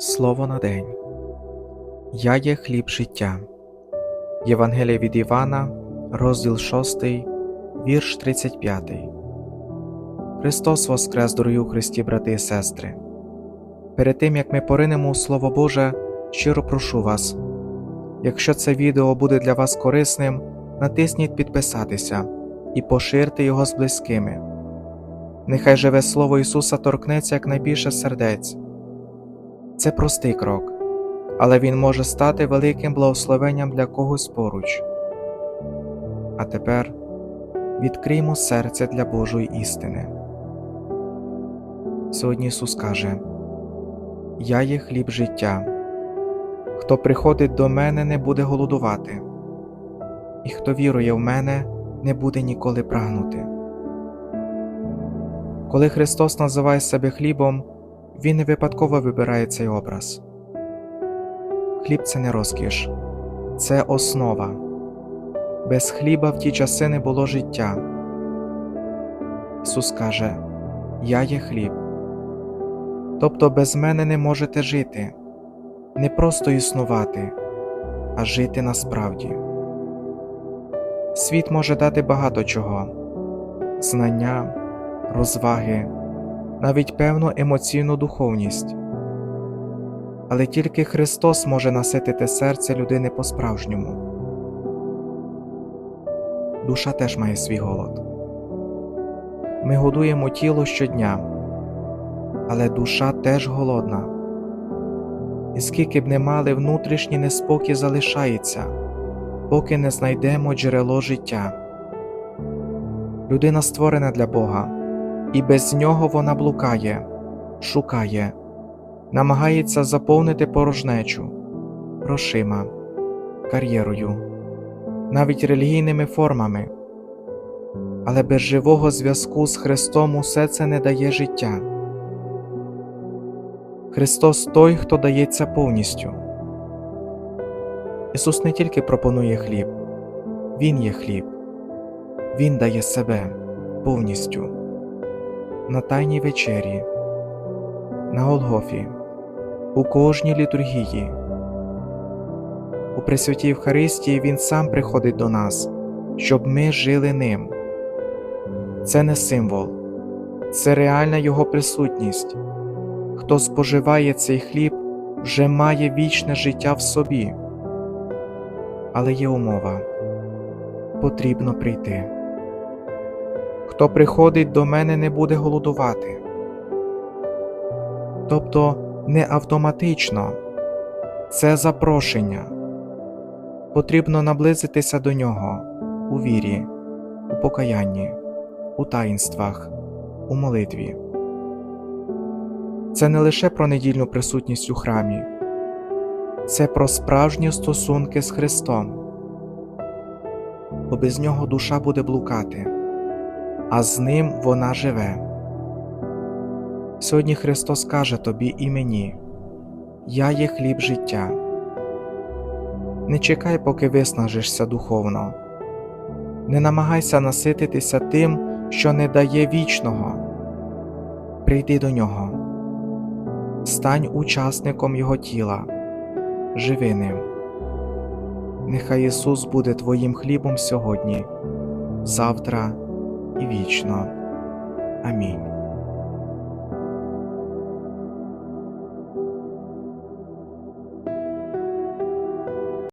Слово на день. Я є хліб життя. Євангелія від Івана, розділ 6, вірш 35. Христос Воскрес, дорогі у Христі, брати і сестри. Перед тим як ми поринемо у Слово Боже, щиро прошу вас. Якщо це відео буде для вас корисним, натисніть підписатися і поширте його з близькими. Нехай живе Слово Ісуса торкнеться якнайбільше сердець. Це простий крок, але він може стати великим благословенням для когось поруч. А тепер відкриймо серце для Божої істини. Сьогодні Ісус каже: Я є хліб життя. Хто приходить до мене, не буде голодувати, і хто вірує в мене, не буде ніколи прагнути. Коли Христос називає себе хлібом, Він не випадково вибирає цей образ. Хліб це не розкіш, це основа. Без хліба в ті часи не було життя. Ісус каже: Я є хліб. Тобто без мене не можете жити, не просто існувати, а жити насправді. Світ може дати багато чого знання, розваги, навіть певну емоційну духовність. Але тільки Христос може наситити серце людини по-справжньому. Душа теж має свій голод. Ми годуємо тіло щодня, але душа теж голодна. І скільки б не мали внутрішній неспокій залишається, поки не знайдемо джерело життя. Людина створена для Бога, і без нього вона блукає, шукає, намагається заповнити порожнечу, грошима, кар'єрою, навіть релігійними формами. Але без живого зв'язку з Христом усе це не дає життя. Христос той, хто дається повністю. Ісус не тільки пропонує хліб, Він є хліб, Він дає себе повністю на Тайній вечері, на Голгофі, у кожній літургії. У Пресвятій Євхаристії Він сам приходить до нас, щоб ми жили ним. Це не символ, це реальна Його присутність. Хто споживає цей хліб, вже має вічне життя в собі. Але є умова потрібно прийти. Хто приходить до мене, не буде голодувати. Тобто не автоматично це запрошення. Потрібно наблизитися до нього у вірі, у покаянні, у таїнствах, у молитві. Це не лише про недільну присутність у храмі, це про справжні стосунки з Христом, бо без нього душа буде блукати, а з ним вона живе. Сьогодні Христос каже тобі і мені: Я є хліб життя. Не чекай, поки виснажишся духовно, не намагайся насититися тим, що не дає вічного. Прийди до нього, стань учасником Його тіла, живи ним. Нехай Ісус буде твоїм хлібом сьогодні, завтра і вічно. Амінь.